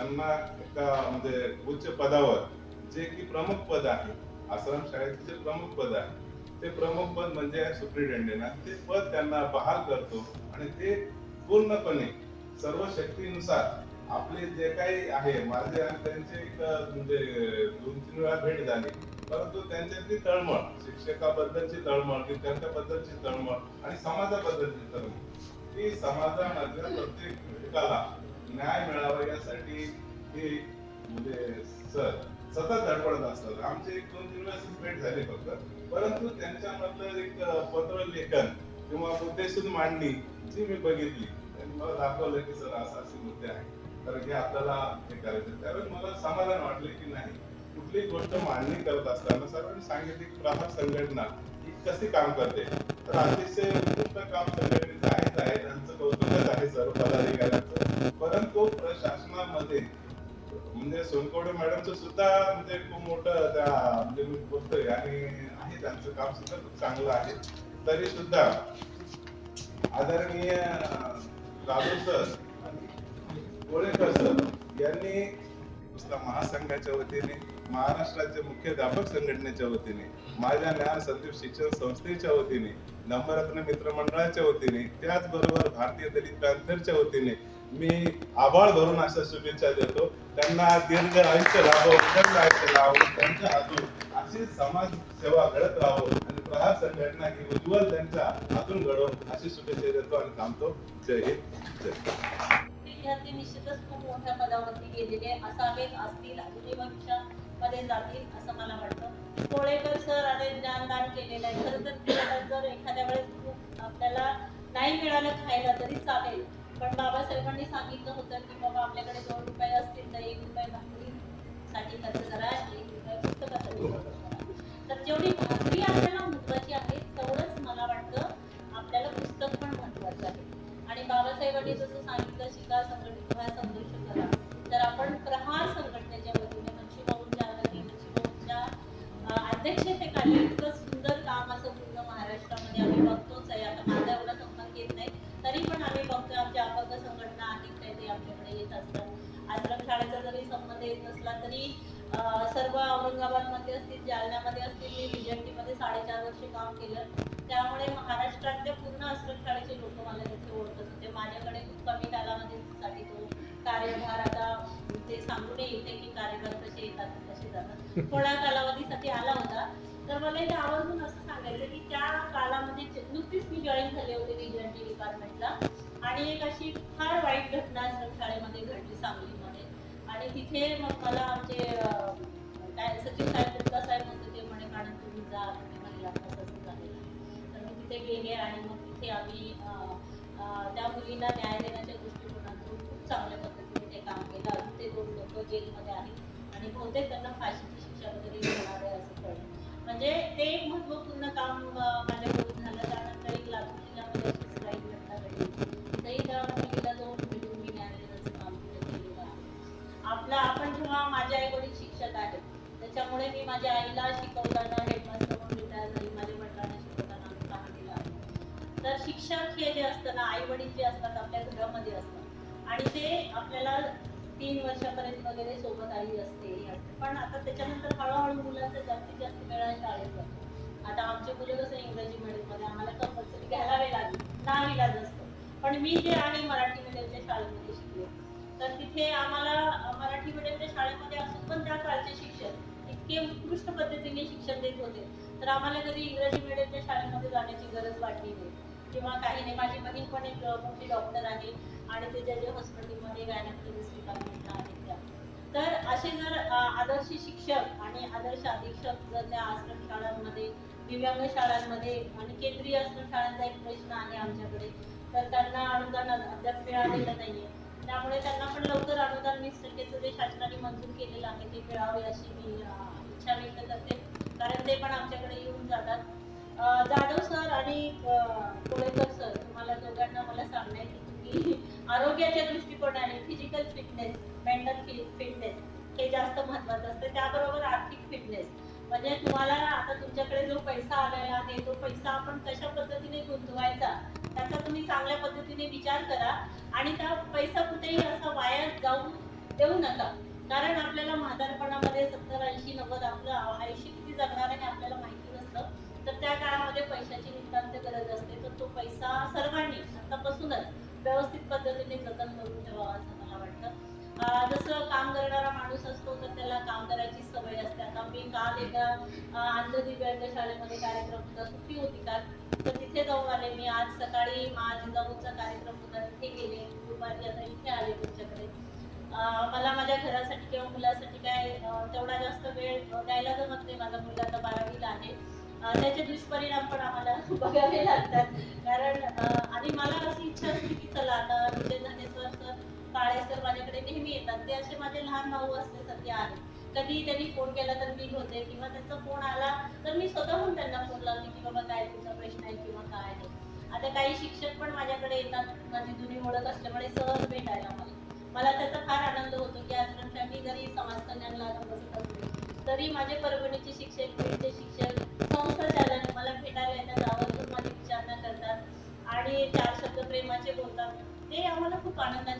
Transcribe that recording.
त्यांना एका म्हणजे उच्च पदावर जे की प्रमुख पद आहे आश्रम शाळेचे जे प्रमुख पद आहे ते प्रमुख पद म्हणजे सुप्रिटेंडेंट ते पद त्यांना बहाल करतो आणि ते पूर्णपणे सर्व शक्तीनुसार आपले जे काही आहे माझे आणि त्यांचे एक म्हणजे दोन तीन वेळा भेट झाली. परंतु त्यांच्यातली तळमळ शिक्षकाबद्दलची तळमळ विद्यार्थ्याबद्दलची तळमळ आणि समाजाबद्दलची तळमळ ही समाजामधल्या प्रत्येक घटकाला न्याय मिळावा यासाठी हे म्हणजे सर सतत धडपडत असतात. आमचे एक दोन तीन वेळेस भेट झाले फक्त. परंतु त्यांच्यामधलं एक पत्र लेखन किंवा मुद्देसूद मांडणी जी मी बघितली त्यांनी मला दाखवलं की सर असं असे मुद्दे आहेत. तर हे आपल्याला हे करायचं. त्यावेळेस मला समाधान वाटले की नाही. कुठलीही गोष्ट मांडणी करत असताना सर्वांनी सांगितले की प्रभाग संघटना ही कशी काम करते? तर अतिशय उत्कृष्ट काम संघटनेचं आहेच आहे त्यांचं कौतुकच आहे सर्व पदाधिकाऱ्यांचं परंतु प्रशासनामध्ये म्हणजे सोनकवडे मॅडमचं सुद्धा म्हणजे खूप मोठं त्या म्हणजे मी बोलतोय आणि आहे त्यांचं काम सुद्धा खूप चांगलं आहे. तरी सुद्धा आदरणीय अं, राजू सर आणि कोळेकर सर यांनी महासंघाच्या वतीने महाराष्ट्राच्या मुख्याध्यापक संघटनेच्या वतीने माझ्या ज्ञान संदीप शिक्षण संस्थेच्या वतीने नवरत्न मित्र मंडळाच्या वतीने त्याचबरोबर भारतीय दलित पॅन्थरच्या वतीने मी आभाळ भरून अशा शुभेच्छा देतो. त्यांना दीर्घ आयुष्य लाभो उत्तम आयुष्य लाभो त्यांच्या हातून अशी समाज सेवा घडत राहो आणि प्रहार संघटना ही उज्ज्वल त्यांच्या हातून घडो अशी शुभेच्छा देतो आणि थांबतो. जय हिंद. जय विद्यार्थी निश्चितच खूप मोठ्या पदावरती गेलेले असावेत असतील अजूनही मध्ये जातील असं मला वाटतं. कोळेकर सर आणि ज्ञानदान केलेलं आहे. खरं तर त्याला जर एखाद्या वेळेस खूप आपल्याला नाही मिळालं खायला तरी चालेल. पण बाबासाहेबांनी सांगितलं होतं की बाबा आपल्याकडे दोन रुपये असतील तर एक रुपये भाकरीसाठी खर्च करा एक रुपये पुस्तकासाठी तर जेवढी भाकरी अध्यक्ष ते काढले. इतकं सुंदर काम असं पूर्ण महाराष्ट्रामध्ये आम्ही बघतोच आहे. आता माझा एवढा संबंध येत नाही. तरी पण आम्ही बघतोय. आमच्या अपंग संघटना आहेत काही ते आमच्याकडे येत असतात. आश्रम शाळेचा जरी संबंध येत नसला तरी सर्व सर्व औरंगाबादमध्ये असतील जालन्यामध्ये असतील मी विजयटीमध्ये साडेचार वर्ष काम केलं. त्यामुळे महाराष्ट्रातल्या पूर्ण आश्रमशाळेचे लोक मला तिथे ओळखत होते. माझ्याकडे खूप कमी कालावधीसाठी तो कार्यभार आता ते सांगू नये येते की कार्यभार कसे येतात कसे जातात. थोड्या कालावधीसाठी आला होता. तर मला हे आवर्जून असं सांगायचं की त्या कालामध्ये नुकतीच मी जॉईन झाले होते विजयंती डिपार्टमेंटला आणि एक अशी फार वाईट घटना शाळेमध्ये घडली सांगलीमध्ये. आणि तिथे मग मला आमचे काय सचिन साहेब गुप्ता साहेब म्हणतो ते म्हणे मॅडम तुम्ही जा तुम्ही महिला असं झालेलं. तर मी तिथे गेले आणि मग तिथे आम्ही त्या मुलींना न्याय देण्याच्या दृष्टीने जेलमध्ये आहेत आणि बहुतेक त्यांना फाशीची शिक्षा वगैरे होणार आहे असं कळलं. म्हणजे ते एक महत्त्वपूर्ण काम माझ्याकडून झालं. त्यानंतर एक लातूर जिल्ह्यामध्ये अशीच काही घटना घडली. तिथेही त्या मुलीला जाऊन भेटून मी न्यायालयाचं काम केलेलं आहे. आपला आपण जेव्हा माझे आई वडील शिक्षक आहेत त्याच्यामुळे मी माझ्या आईला शिकवताना हेडमास्टर म्हणून रिटायर झाली माझ्या वडिलांना शिकवताना आम्ही केलं आहे. तर शिक्षक हे जे असतं ना आई वडील जे असतात आपल्या घरामध्ये असतात. आणि ते आपल्याला तीन वर्षापर्यंत वगैरे सोबत आई असते पण आता त्याच्यानंतर हळूहळू मुलांचा जास्तीत जास्त वेळा शाळेत जातो. आता आमचे मुलं कसं इंग्रजी मीडियममध्ये आम्हाला कंपल्सरी घ्यावे लागेल इलाज असतो. पण मी जे आहे मराठी मीडियमच्या शाळेमध्ये शिकले. तर तिथे आम्हाला मराठी मीडियमच्या शाळेमध्ये असून पण त्या काळचे शिक्षक इतके उत्कृष्ट पद्धतीने शिक्षण देत होते. तर आम्हाला कधी इंग्रजी मीडियमच्या शाळेमध्ये जाण्याची गरज वाटली नाही. किंवा काही नाही. माझी बहीण पण एक मोठी डॉक्टर आहे आणि ते जे जे हॉस्पिटलमध्ये गायनाकोलॉजिस्ट डिपार्टमेंटला आहेत त्या. तर असे जर आदर्श शिक्षक आणि आदर्श अधीक्षक जर त्या आश्रमशाळांमध्ये दिव्यांग शाळांमध्ये आणि केंद्रीय आश्रमशाळांचा एक प्रश्न आहे आमच्याकडे तर त्यांना अनुदान अद्याप मिळालेलं नाहीये. त्यामुळे त्यांना पण लवकर अनुदान वीस टक्केचं जे शासनाने मंजूर केलेलं आहे ते मिळावे अशी मी इच्छा व्यक्त करते. कारण ते पण आमच्याकडे येऊन जातात. कोळेकर सर तुम्हाला दोघांना मला सांगण्याची तुम्ही आरोग्याच्या दृष्टिकोनाने फिजिकल फिटनेस मेंटल फिटनेस हे जास्त महत्वाचं असतं. त्याबरोबर आर्थिक फिटनेस म्हणजे तुम्हाला आता तुमच्याकडे जो पैसा आलेला आहे तो पैसा आपण कशा पद्धतीने गुंतवायचा त्याचा तुम्ही चांगल्या पद्धतीने विचार करा आणि त्या पैसा कुठेही असा वाया जाऊ देऊ नका. कारण आपल्याला म्हातारपणामध्ये सत्तर ऐंशी नव्वद आपलं आयुष्य किती जगणार आहे हे आपल्याला माहिती नसतं तर त्या काळामध्ये पैशाची नितांत गरज असते तर तो पैसा सर्वांनी आतापासूनच व्यवस्थित पद्धतीने जतन करून ठेवावा असं मला वाटतं. जसं काम करणारा माणूस असतो तर त्याला काम करायची सवय असते. आता मी काल एका अं, दिव्यांग शाळेमध्ये कार्यक्रम होता सुट्टी होती काल. तर तिथे जाऊन आले मी. आज सकाळी माझ्या जिजाऊचा कार्यक्रम होता. तिथे गेले. दुपारी आता इथे आले तुमच्याकडे. मला माझ्या घरासाठी किंवा मुलासाठी काय तेवढा जास्त वेळ द्यायला जमत नाही. माझा मुलगा आता बारावीला आहे. त्याचे दुष्परिणाम पण आम्हाला बघावे लागतात. कारण आणि मला अशी इच्छा असते की चला आता विजय धनेश्वर सर काळे सर माझ्याकडे नेहमी येतात. ते असे माझे लहान भाऊ असल्यासारखे आहेत. कधी त्यांनी फोन केला तर मी होते किंवा त्यांचा फोन आला तर मी स्वतःहून त्यांना फोन लावते की बाबा काय तुमचा प्रश्न आहे किंवा काय आहे. आता काही शिक्षक पण माझ्याकडे येतात. माझी जुनी ओळख असल्यामुळे सहज भेटायला मला. मला त्याचा फार आनंद होतो की आज मी घरी समाज कल्याणला आता बसत तरी माझे परभणीचे शिक्षक बीडचे शिक्षक संस्था चालक मला भेटायला येतात आवर्जून माझी विचारणा करतात आणि चार शब्द प्रेमाचे बोलतात. ते आम्हाला खूप आनंदाचे